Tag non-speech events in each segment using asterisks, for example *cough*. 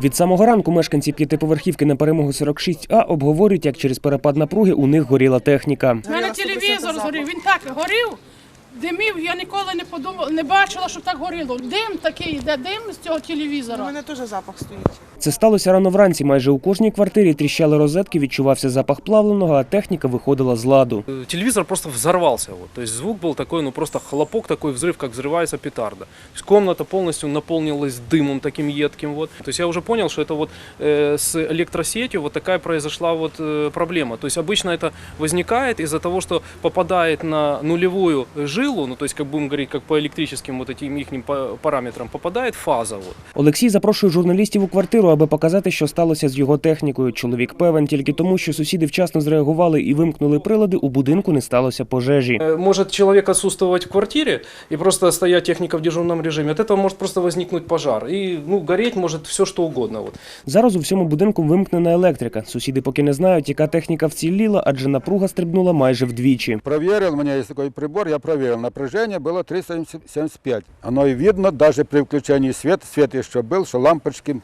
Від самого ранку мешканці п'ятиповерхівки на перемогу 46А обговорюють, як через перепад напруги у них горіла техніка. У мене телевізор згорів, він так горів, димів, я ніколи не подумала, не бачила, що так горіло. Дим такий, йде дим з цього У телевізора. мене теж запах стоїть. Це сталося рано вранці. Майже у кожній квартирі тріщали розетки, відчувався запах плавленого, а техніка виходила з ладу. Э, Телевизор просто взорвался. Вот. То есть звук был такой, ну просто хлопок такой, взрыв, как взрывается петарда. То есть комната полностью наполнилась дымом таким едким. Вот. То есть я уже понял, что это вот э, с электросетью вот такая произошла вот э, проблема. То есть обычно это возникает из-за того, что попадает на нулевую жилу, ну то есть как будем говорить, как по электрическим вот этим их параметрам, попадает фаза. Вот. Олексій запрошує журналістів у квартиру, аби показати, що сталося з його технікою. Чоловік певен тільки тому, що сусіди вчасно зреагували і вимкнули прилади. У будинку не сталося пожежі. Э, Может человек отсутствовать в квартире и просто стоять техника в дежурном режиме. От этого может просто возникнуть пожар. И ну, гореть может все что угодно. Вот. Зараз у всьому будинку вимкнена електрика. Сусіди поки не знають, яка техніка вціліла, адже напруга стрибнула майже вдвічі. Проверил, у меня есть такой прибор, я проверил. Напряжение было 375. Оно и видно, даже при включении света, свет еще был, что лампочки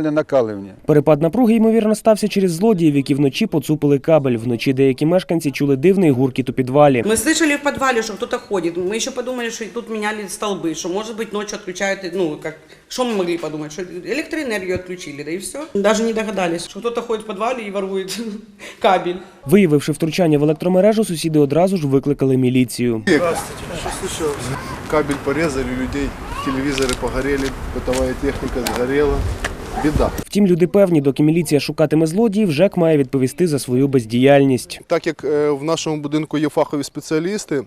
максимальное накаливание. Перепад напруги, ймовірно, стався через злодіїв, які вночі поцупили кабель. Вночі деякі мешканці чули дивний гуркіт у підвалі. Мы слышали в подвале, что кто-то ходит. Мы еще подумали, что тут меняли столбы, что может быть ночью отключают, ну как, что мы могли подумать, что электроэнергию отключили, да и все. Даже не догадались, что кто-то ходит в подвале и ворует *laughs* кабель. Виявивши втручання в електромережу, сусіди одразу ж викликали міліцію. Что случилось? Кабель порезали у людей, телевизоры погорели, бытовая техника сгорела. Беда. Втім, люди певні, доки міліція шукатиме злодіїв, ЖЕК має відповісти за свою бездіяльність. Так як е, в нашому будинку є фахові спеціалісти,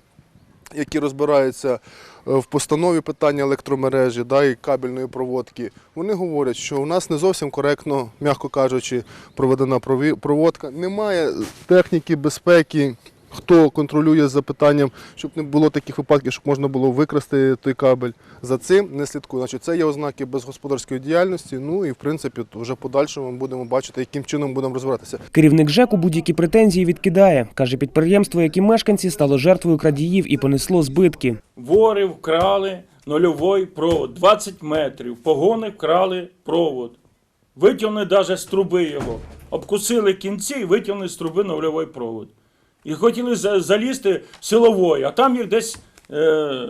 які розбираються е, в постанові питання електромережі да, і кабельної проводки, вони говорять, що у нас не зовсім коректно, м'яко кажучи, проведена проводка. Немає техніки безпеки. Хто контролює за питанням, щоб не було таких випадків, щоб можна було викрасти той кабель. За цим не слідкує. Значить, це є ознаки безгосподарської діяльності. Ну і в принципі, вже в подальшому ми будемо бачити, яким чином будемо розбиратися. Керівник ЖЕКу будь-які претензії відкидає. Каже, підприємство, як і мешканці, стало жертвою крадіїв і понесло збитки. Вори вкрали нульовий провод, 20 метрів. Погони вкрали провод. Витягнули навіть з труби його. Обкусили кінці і витягнули з труби нульовий провод. І хотіли залізти силовою, а там їх десь е,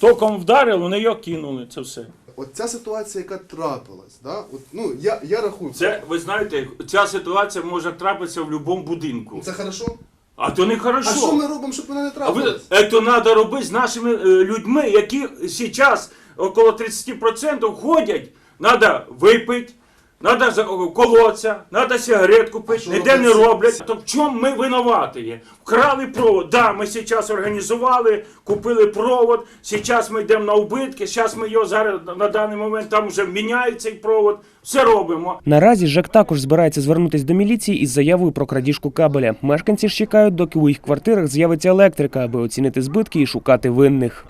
током вдарили, вони його кинули. Це все. От ця ситуація, яка трапилась, да? От, ну, я, я рахую, Це, ви знаєте, ця ситуація може трапитися в будь-якому будинку. це хорошо. А то не хорошо. А що ми робимо, щоб вона не А ви, це треба робити з нашими е, людьми, які зараз около 30% ходять, треба випити, треба колоться, треба сигаретку А ніде не роблять. То в чому ми винуваті є? Вкрали провод. Да, ми зараз організували, купили провод, зараз ми йдемо на убитки, зараз ми його зараз на даний момент там вже міняють цей провод, все робимо. Наразі ЖЕК також збирається звернутися до міліції із заявою про крадіжку кабеля. Мешканці ж чекають, доки у їх квартирах з'явиться електрика, аби оцінити збитки і шукати винних.